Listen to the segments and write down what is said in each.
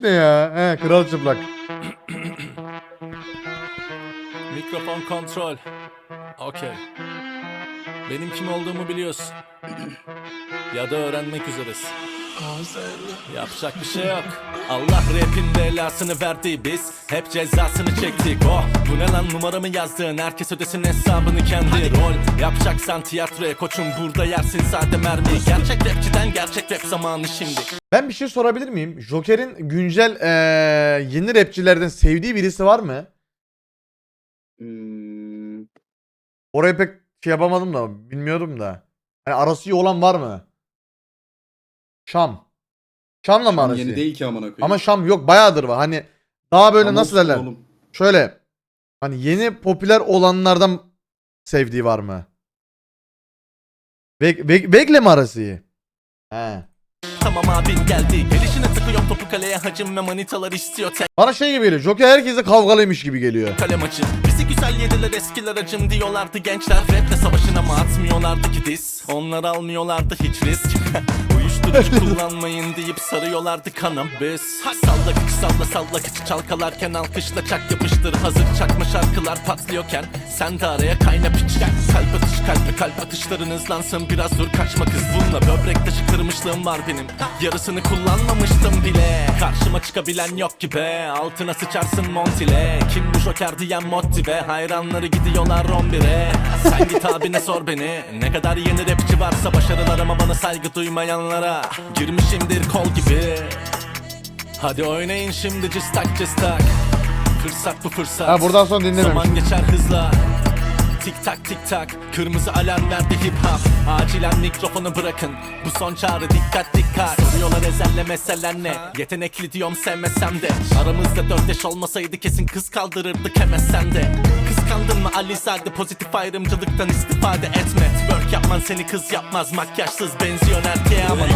Ne ya? He kral çıplak. Mikrofon kontrol. Okey. Benim kim olduğumu biliyorsun. ya da öğrenmek üzeresin. Yapacak bir şey yok. Allah rapin belasını verdi biz Hep cezasını çektik oh Bu ne lan numaramı yazdığın Herkes ödesin hesabını kendi rol Yapacaksan tiyatroya koçum Burada yersin sade mermiyi Gerçek rapçiden gerçek rap zamanı şimdi Ben bir şey sorabilir miyim? Joker'in güncel eee, yeni rapçilerden sevdiği birisi var mı? Hmm, Orayı pek şey yapamadım da bilmiyorum da. Hani arası iyi olan var mı? Şam. Şam'la mı Şam arası? yeni iyi? değil ki amına koyayım. Ama Şam yok bayağıdır var. Hani daha böyle Şam nasıl olsun derler? oğlum. Şöyle hani yeni popüler olanlardan sevdiği var mı? Bek, bek, bekle mi arası iyi? He. Tamam abin geldi Gelişine tıkıyorum topu kaleye Hacım ve manitalar istiyor tek Bana şey gibi geliyor. Joker herkese kavgalıymış gibi geliyor. kale maçı Bizi güzel yediler eskiler acım diyorlardı gençler. Raple savaşına mı atmıyorlardı ki diz Onlar almıyorlardı hiç risk. Uyuşturucu kullanmayın deyip sarıyorlardı kanım. Biz Salla kıç salla salla kıç çalkalarken alkışla çak yapıştır. Hazır çakma şarkılar patlıyorken sen de araya kayna piç Kalp atış kalp kalp atışların hızlansın. Biraz dur kaçma kız. Bununla Böbrek taşı kırmışlığım var benim. Yarısını kullanmamıştım bile. Karşıma çıkabilen yok ki be. Altına sıçarsın montile. Kim bu joker diyen motive Hayranları gidiyorlar 11'e Sen git abine sor beni. Ne kadar yeni rapçi varsa başarılarıma bana saygı duymayanlara. Girmişimdir kol gibi. Hadi oynayın şimdi cıstak cıstak. Fırsat bu fırsat. Ha, buradan sonra dinlememiş. Zaman geçer hızla Tik tak tik tak Kırmızı alarm verdi hip hop. Acilen mikrofonu bırakın Bu son çağrı dikkat dikkat. Soruyorlar ezelle meselen ne? Yetenekli diyorum sevmesem de. Aramızda dört yaş olmasaydı kesin kız kaldırırdık emesen de. Kıskandın mı Alizade pozitif ayrımcılıktan istifade etme. Twerk yapman seni kız yapmaz Makyajsız benziyor erkeğe ama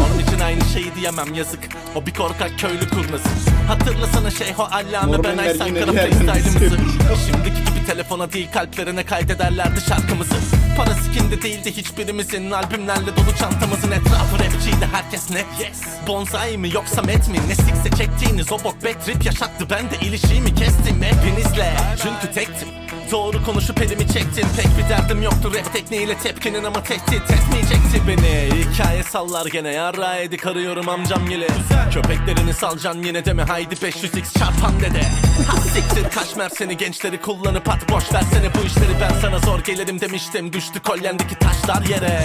diyemem yazık. O bir korkak köylü kurnası Hatırlasana Şeyho Allame ben Aysan ergine Kara bir yerden freestyle'ımızı istemiş. Şimdiki gibi telefona değil kalplerine kaydederlerdi şarkımızı. Para sikinde değildi hiçbirimizin albümlerle dolu çantamızın etrafı rapçiydi herkes ne? Yes. Bonsai mi yoksa met mi? Ne sikse çektiğiniz o bok trip yaşattı ben de ilişiğimi kestim hepinizle. Çünkü tektim. Doğru konuşup elimi çektim Pek bir derdim yoktu rap tekniğiyle tepkinin ama tehdit etmeyecekti beni Hikaye sallar gene yarra edik arıyorum amcam yine. Köpeklerini salcan yine deme. Haydi 500x çarpan dede. Ha siktir kaşmer seni. Gençleri kullanıp at boş versene bu işleri. Ben sana zor gelirim demiştim. Düştü kolyendeki taşlar yere.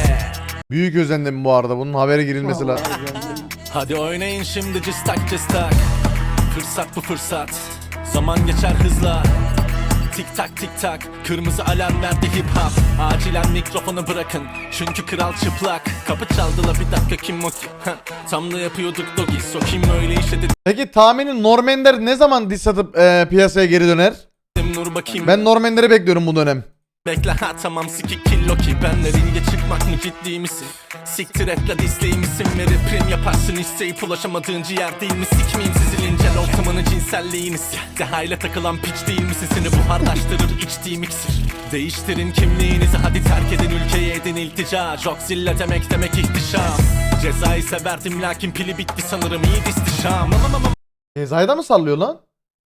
Büyük özendim bu arada. Bunun haberi girilmesi lazım. Hadi oynayın şimdi cıstak cıstak. Fırsat bu fırsat. Zaman geçer hızla Tik tak tik tak. Kırmızı alarm verdi hip hop. Acilen mikrofonu bırakın. Çünkü kral çıplak. Kapı çaldılar bir dakika kim o ki? Tam da yapıyorduk dogi Sokayım öyle işe Peki tahminin Normender ne zaman diss atıp e, piyasaya geri döner? dedim Nur bakayım. Ben Normender'i bekliyorum bu dönem. Bekle ha tamam siki killo ki Benle ringe çıkmak mı ciddi misin? Siktir et la disley misin? Veri prim yaparsın isteyip ulaşamadığın ciğer değil mi? Sikmeyeyim sizi lincel ortamını cinselliğiniz Dehayla takılan piç değil misin? Seni buharlaştırır içtiğim iksir Değiştirin kimliğinizi hadi terk edin ülkeye edin iltica Joxilla demek demek ihtişam Cezayı severdim lakin pili bitti sanırım iyi ama Cezayı mı sallıyor lan?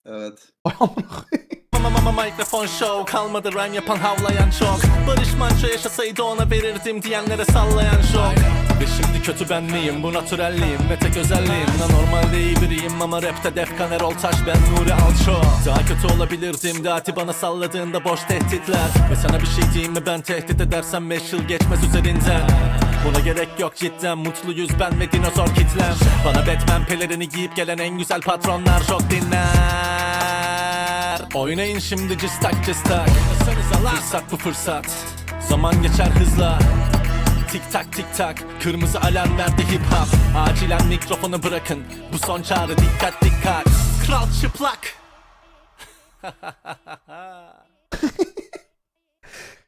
Evet. Ay amına koyayım. Mama mama mikrofon show Kalmadı rhyme yapan havlayan çok. Barış Manço yaşasaydı ona verirdim diyenlere sallayan şok Ve şimdi kötü ben miyim? Bu natürelliyim Ve tek özelliğim. La normalde iyi biriyim Ama rapte Defkan Erol Taş ben Nuri Alço. Daha kötü olabilirdim. Dati bana salladığında boş tehditler. Ve sana bir şey diyeyim mi? Ben tehdit edersem 5 yıl geçmez üzerinden Buna gerek yok cidden. Mutluyuz ben ve dinozor kitlem. Bana Batman pelerini giyip gelen en güzel patronlar. Çok dinler Oynayın şimdi cıstak cıstak. Fırsat bu fırsat. Zaman geçer hızla. Tik tak tik tak. Kırmızı alarm verdi hip hop. Acilen mikrofonu bırakın. Bu son çağrı dikkat dikkat. Kral çıplak.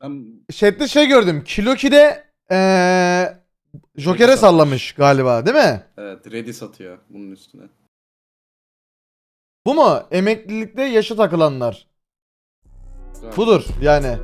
Ben Chat'te şey gördüm. Kiloki'de eee Joker'e sallamış galiba değil mi? evet ready satıyor bunun üstüne. Bu mu? Emeklilikte yaşa takılanlar. Budur yani.